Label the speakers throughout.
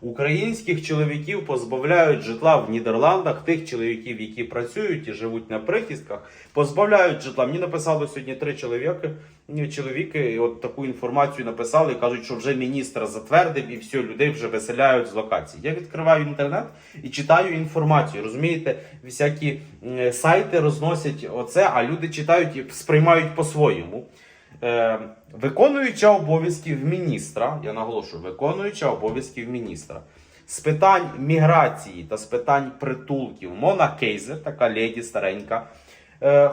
Speaker 1: Українських чоловіків позбавляють житла в Нідерландах, тих чоловіків, які працюють і живуть на прихистках, позбавляють житла. Мені написали сьогодні три чоловіки. Чоловіки от таку інформацію написали кажуть, що вже міністр затвердив і все, людей вже виселяють з локацій. Я відкриваю інтернет і читаю інформацію. Розумієте, всякі сайти розносять оце, а люди читають і сприймають по-своєму. Е, виконуюча обов'язків міністра, я наголошую, виконуюча обов'язків міністра. З питань міграції та з питань притулків. Мона Кейзе, така леді старенька,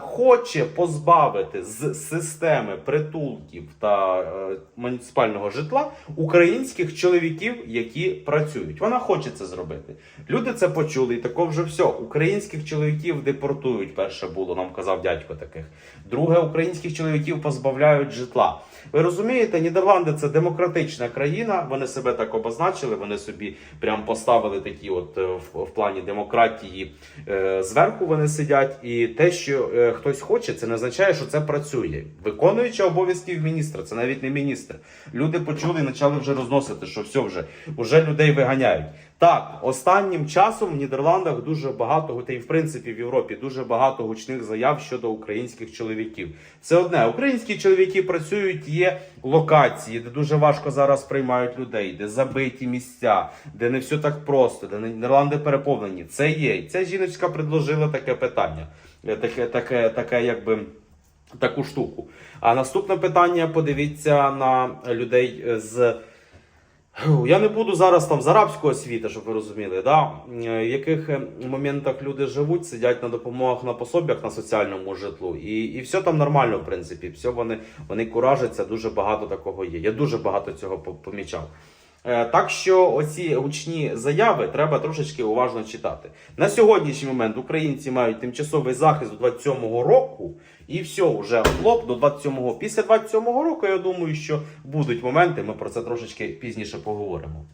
Speaker 1: хоче позбавити з системи притулків та е, муніципального житла українських чоловіків, які працюють. Вона хоче це зробити. Люди це почули, і тако вже все. Українських чоловіків депортують. Перше було, нам казав дядько таких. Друге, українських чоловіків позбавляють житла. Ви розумієте, Нідерланди це демократична країна. Вони себе так обозначили. Вони собі прям поставили такі, от е, в, в плані демократії е, зверху вони сидять. І те, що е, хтось хоче, це не означає, що це працює. Виконуючи обов'язків міністра, це навіть не міністр. Люди почули і почали вже розносити, що все вже, вже людей виганяють. Так, останнім часом в Нідерландах дуже багато, та й в принципі в Європі дуже багато гучних заяв щодо українських чоловіків. Це одне. Українські чоловіки працюють, є локації, де дуже важко зараз приймають людей, де забиті місця, де не все так просто, де Нідерланди переповнені. Це є. Ця жіночка предложила таке питання, таке, таке, таке, якби. Таку штуку. А наступне питання: подивіться на людей з. Я не буду зараз там з арабського світу, щоб ви розуміли, да? Е, в яких е, моментах люди живуть, сидять на допомогах на пособях на соціальному житлу, і, і все там нормально, в принципі. Все вони, вони куражаться, дуже багато такого є. Я дуже багато цього помічав. Е, Так що оці гучні заяви треба трошечки уважно читати. На сьогоднішній момент українці мають тимчасовий захист до 27-го року, і все, вже хлоп до 27-го. Після 27-го року я думаю, що будуть моменти. Ми про це трошечки пізніше поговоримо.